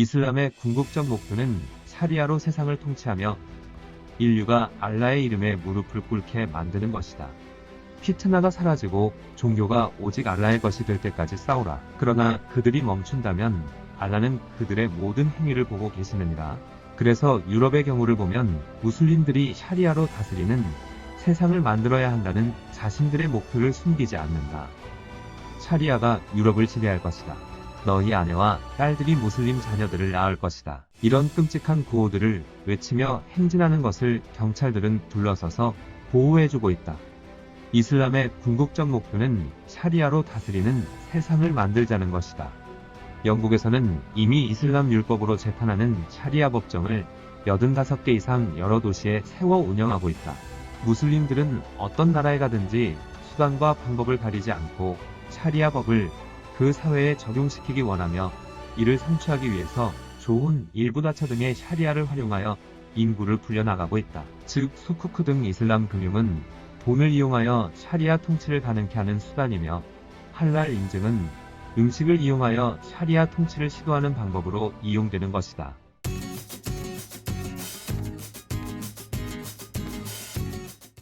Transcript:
이슬람의 궁극적 목표는 샤리아로 세상을 통치하며 인류가 알라의 이름에 무릎을 꿇게 만드는 것이다. 피트나가 사라지고 종교가 오직 알라의 것이 될 때까지 싸우라. 그러나 그들이 멈춘다면 알라는 그들의 모든 행위를 보고 계시느니라. 그래서 유럽의 경우를 보면 무슬림들이 샤리아로 다스리는 세상을 만들어야 한다는 자신들의 목표를 숨기지 않는다. 샤리아가 유럽을 지배할 것이다. 너희 아내와 딸들이 무슬림 자녀들을 낳을 것이다. 이런 끔찍한 구호들을 외치며 행진하는 것을 경찰들은 둘러서서 보호해주고 있다. 이슬람의 궁극적 목표는 샤리아로 다스리는 세상을 만들자는 것이다. 영국에서는 이미 이슬람 율법으로 재판하는 샤리아 법정을 85개 이상 여러 도시에 세워 운영하고 있다. 무슬림들은 어떤 나라에 가든지 수단과 방법을 가리지 않고 샤리아 법을 그 사회에 적용시키기 원하며 이를 성취하기 위해서 좋은 일부다처 등의 샤리아를 활용하여 인구를 불려나가고 있다. 즉 수쿠크 등 이슬람 금융은 돈을 이용하여 샤리아 통치를 가능케 하는 수단이며 할랄 인증은 음식을 이용하여 샤리아 통치를 시도하는 방법으로 이용되는 것이다.